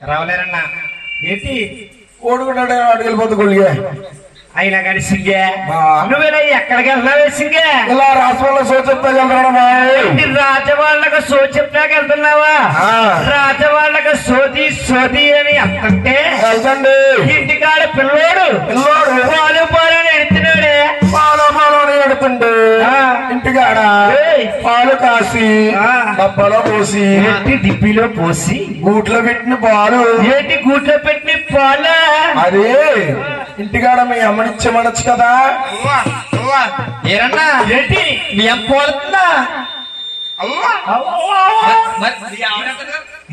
రావలేరన్నా ఏంటి కోడుకుంటాడే అడుగులిపోతు కొలిగే అయినా కానీ సింగే. నువ్వేనా ఎక్కడికి వెళ్తున్నావే సింగే ఇలా రాష్ట్రంలో సూచిస్తా రాజవాళ్ళకు సో చెప్తాకి వెళ్తున్నావా ఆ. రాజవాళ్ళకు సోది సోది అని వెళ్తండి ఇంటికాడ పిల్లోడు పిల్లోడు. పాలు పాలు అని ఎడుతున్నాడే పాలు పాలు ఎడుతుండు. పాలు కాసి ఆ. డబ్బాలో పోసి ఏంటి డిబ్బీలో పోసి? గూట్లో పెట్టిన పాలు. ఏంటి గూట్లో పెట్టిన పాలు? అదే ఇంటికాడ మీ అమ్మనిచ్చమనొచ్చు కదా. ఏరన్నా? ఏంటి? మీ అమ్మ పోలుతుందా?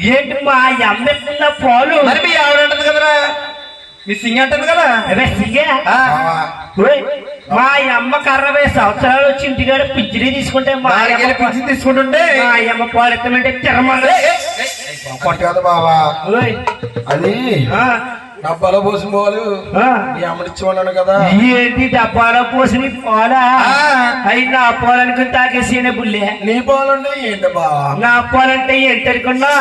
ఏంటి మా అమ్మెత్తున్న పాలు? మరి మీ ఆవిడ అంటది కదరా. మీ సింగ్ అంటది కదా. అదే సింగే. మా అమ్మకి అరవై సంవత్సరాలు వచ్చి ఇంటికాడ పిచ్చిడి తీసుకుంటే మా అమ్మ పింఛన్ తీసుకుంటుంటే మా అమ్మ పాలు ఎత్తమంటే తిరమల ఓయ్, అది డబ్బాలో పోసిన పాలు అమ్మనిచ్చమన్నాను కదా. ఏంటి డబ్బాలో పోసిన పాలా. అయి నా పాలనుకుని తాగేసిన బుల్లే. నీ పాలుండే ఏంటి బావా నా పాలంటే ఏంటి అనుకున్నా?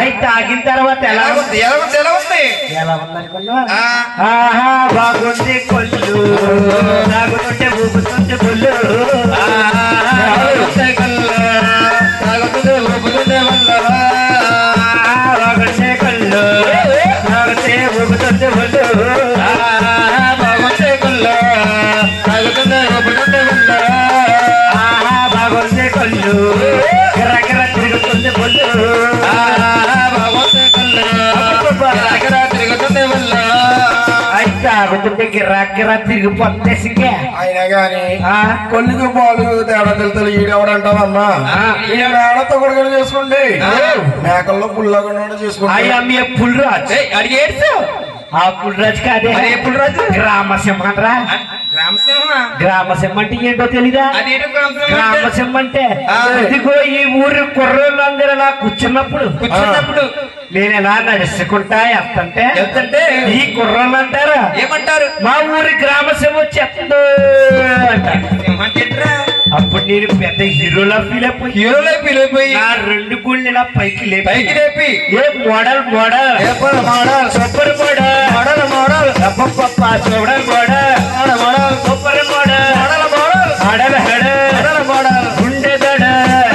అయి తాగిన తర్వాత ఎలా? ఉంది? ఎలా ఉంది? ఎలా ఉంది? ఎలా ఉందనుకున్నా ఆ, ఆహా బాగుంది కొల్లు. తాగుతుంటే ఊపుతుంటే కొల్లు కొల్లు గిరగిర తిరుగుతుంది గిరగిరా తాగుతుంటే సిగ్గే అయినా గాని ఆ, కొల్లికి పాలు తేడా తెలుతలు ఈడెవడంటావమ్మా ఆ. ఈయన మేడతో కొడుకుని చేసుకోండి. మేకల్లో పుల్లగా చేసుకోండి. అయ్యా మీ పుల్రాజ్. ఏయ్, అడిగి ఏడ్చావు ఆ పుల్రాజ్ కాదే. పుల్రాజు? గ్రామ సింహం రా గ్రామసింహ గ్రామ సింహం అంటే ఏంటో తెలీదా గ్రామసింహ గ్రామ అంటే? ఇదిగో ఈ ఊరి కుర్రోళ్ళందరూ ఇలా కూర్చున్నప్పుడు కూర్చున్నప్పుడు నేను ఎలా నడుచుకుంటా వెళ్తుంటే వెళ్తుంటే ఈ కుర్రోళ్ళు అంటారా ఏమంటారు మా ఊరి గ్రామ సింహం చెప్తుందో అంటారు. సింహం అంటే? అప్పుడు నేను పెద్ద హీరోలా ఫీల్ అయిపోయి హీరోలే పిలిపోయి నా రెండు గుళ్ళు ఇలా పైకి లేపి పైకి లేపి ఏ model model ఏపర్ model super model model model అబ్బబ్బబ్బ చూడల్ model model model super model model model అడల హడ model model గుండె దడ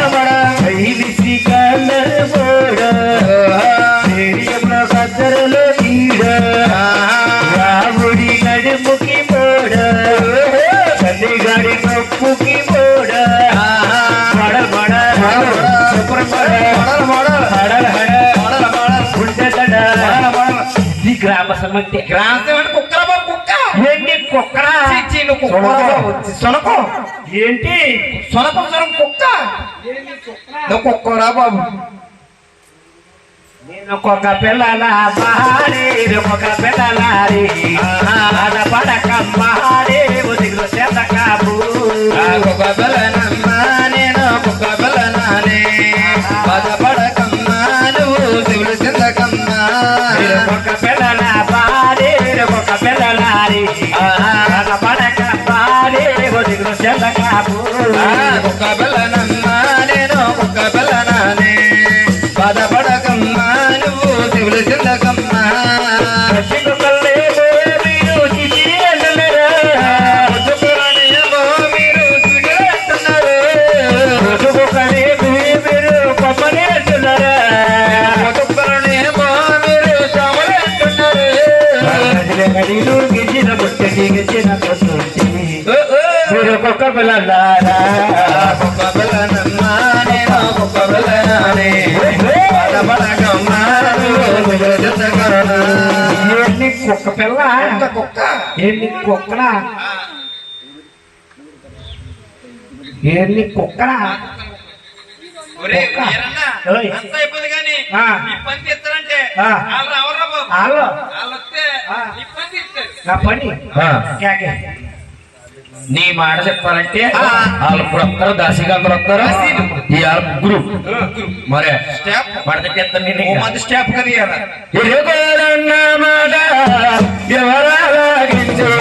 మోడల్ ఐవిసి కలర్ మోడల్ స్టేడియంలో కద్దరలో గ్రామ సమంటే గ్రామసింహం అంటే కుక్కల బాబు కుక్క. ఏంటి కుక్కరా కుక్కల బాబు సొనకం ఏంటి? సొనకం సొనకం కుక్క. నువ్వు కుక్కరా బాబు. నేను ఒక్కొక్క పిల్లల ఒక్కొక్క పిల్లలారి ah, ah, ah, ah, ah, ఏంటి కుక్క పిల్ల కుక్క ఏంటి కుక్కరా ఏంటి కుక్కరా ఒరేయ్, కుక్క. ఏరన్నా, ఓయ్. అంతా అయిపోయింది కానీ ఆ. ఈ పని తీస్తారంటే ఆ. వాళ్ళు రావర్రా బాబు. ఆలో వాళ్ళు వస్తే ఆ. ఈ పని తీస్తారు. నా పని కేకే నీ మాట చెప్పాలంటే. వాళ్ళు ఇప్పుడు వస్తారు దాసిగా అందరూ వస్తారు వాళ్ళ ముగ్గురు మరే స్టాప్. మంది స్టాప్ కదా ఇవాళ. మాట ఎవరాగించరు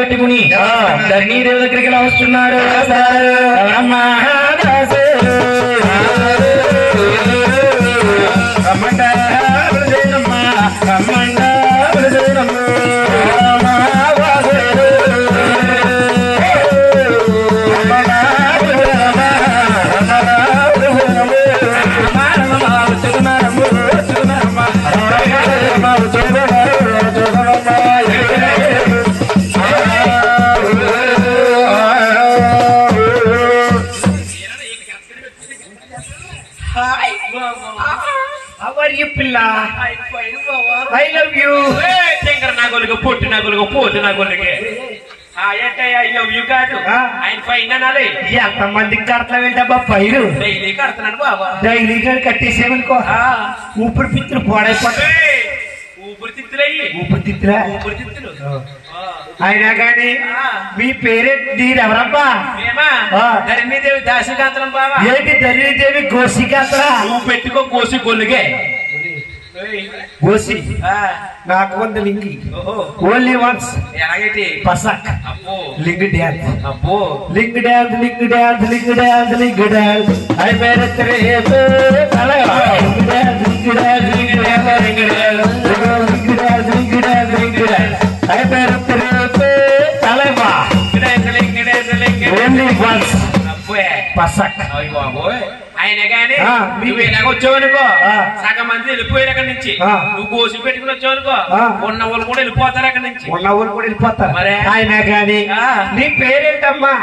పెట్టుకుని ధరణీదేవి దగ్గరికి ఇలా వస్తున్నాడు నాగోలుగా పొట్టి నాగోలుగా పోతు నాగోలుగా అయ్యో ఇవి కాదు. ఆయన పైన నాలే ఎంత మందికి కడతా వెళ్తాబా పైరు డైలీ కడుతున్నాడు బాబా. డైలీ గారు కట్టేసేమనుకో ఆ. ఊపిరి పిత్తులు పాడైపోతాయి. ఏయ్, ఊపిరి తిత్తులయ్యి ఊపిరి తిత్తురా ఊపిరి తిత్తులు. అయినా కానీ. మీ పేరెంట్ నీరెవరబ్బా. ధరణీదేవి దాసికాంతరం బాబా ఏంటి దరిదేవి గోసికాత్రా నువ్వు పెట్టుకో కోసి గొల్లుగే. ಗೋಸಿ ನಾಲ್ಕೊಂದು ಲಿಂಗಿ ಓನ್ಲಿ ಒನ್ಸ್ ಪಸಕ್ ಲಿಂಗ್ dance League dance League dance League dance League dance ಐ ಬೇರೆ three League dancing dancing dancing dancing dancing dancing dance I ಬೇರೆ ತ್ರೀ ತಲೆಮಾ ಲಿಂಗ್ ಡ್ಯಾನ್ಸ್ ಲಿಂಗ್ ಡ್ಯಾನ್ಸ್ ಲಿಂಗ್ ಓನ್ಲಿ ಒನ್ಸ್ ಪಸಕ್ ಅಯ್ಯೋ ఆయన కానీ. నువ్వు ఇలాగ వచ్చావు అనుకో ఆ. సగం మంది వెళ్ళిపోయారు అక్కడి నుంచి. నువ్వు కోసి పెట్టుకుని వచ్చావు అనుకో ఆ. ఉన్న వాళ్ళు కూడా వెళ్ళిపోతారు అక్కడి నుంచి ఉన్న ఊరు కూడా వెళ్ళిపోతారు మరే? ఆయన కానీ ఆ. నీ పేరేంటమ్మా.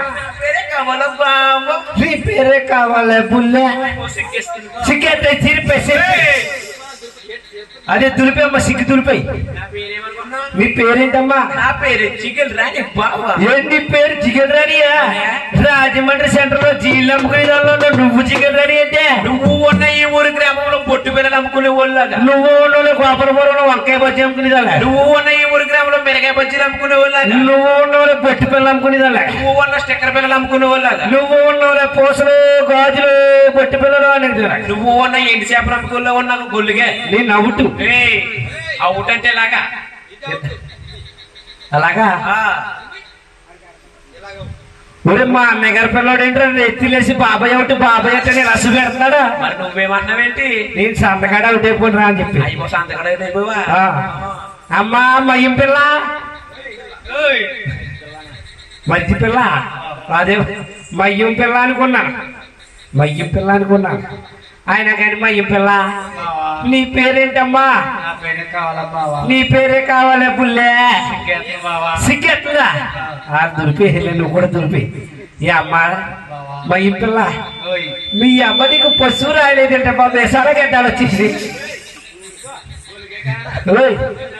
నీ పేరే కావాలి బుల్లె ఓ సిగ్గేస్తుంది. అదే దులిపేమ్మా సిగ్గు దులిపాయి. పేరేమనుకున్నావు? నీ పేరేంటమ్మా? నా పేరు రాని బావా. ఏంటి పేరు చికెన్ రానియా రాజమండ్రి సెంటర్లో జీళ్ళు అమ్ముకునే దానిలో నువ్వు చికెన్ రాని అంటే? నువ్వు ఉన్న ఈ ఊరు పొట్టు పిల్లలు అమ్ముకునే వాళ్ళగా. నువ్వు ఉన్న గోపరపురంలో వంకాయ బజ్జి అమ్ముకునే దానిలా నువ్వు ఉన్న ఈ ఊరు గ్రామంలో మిరగాయ బజ్జీలు అమ్ముకునే వాళ్ళగా. నువ్వు ఉన్న పెట్టి పిల్లలు అమ్ముకునే దానిలా నువ్వు ఉన్న స్టిక్కర్ పిల్లలు అమ్ముకునే వాళ్ళగా. నువ్వు ఉన్న పూసలు గాజులు పెట్టి పిల్లలు అనేది. నువ్వు ఉన్న ఎండి చేపలు అమ్ముకునే ఉన్న గొల్లుగా. నీ నవ్వుటు ఏయ్ అవుట్ అంటే ఇలాగా అలాగా ఒరే మా అన్నయ్య గారి పిల్లడు ఏంటంటే ఎత్తిలేసి బాబాయ్ ఒకటి బాబాయ్ అంటే నేను రసు పెడుతున్నాడు? మరి నువ్వేమన్నావేంటి? నేను సంతకాడ ఒకటి అయిపోయినా అని చెప్పి. అయ్యో సంతకడ అయిపోవా. అమ్మా మయ్యం పిల్ల? మంచి పిల్ల? అదే మయ్యం పిల్ల అనుకున్నాను. మయ్యం పిల్ల అనుకున్నాను. ఆయన కానీ మయ్యం పిల్ల. నీ పేరేంటమ్మా? నీ పేరే కావాలి పుల్లే. సిగ్గెట్లా ఆ దులిపేలే నువ్వు కూడా దులిపి. ఏ అమ్మా మయ్యం పిల్ల. మీ అమ్మ నీకు పశువు రాయలేదంటే బాబు ఎసారా గడ్డాలు వచ్చేసి?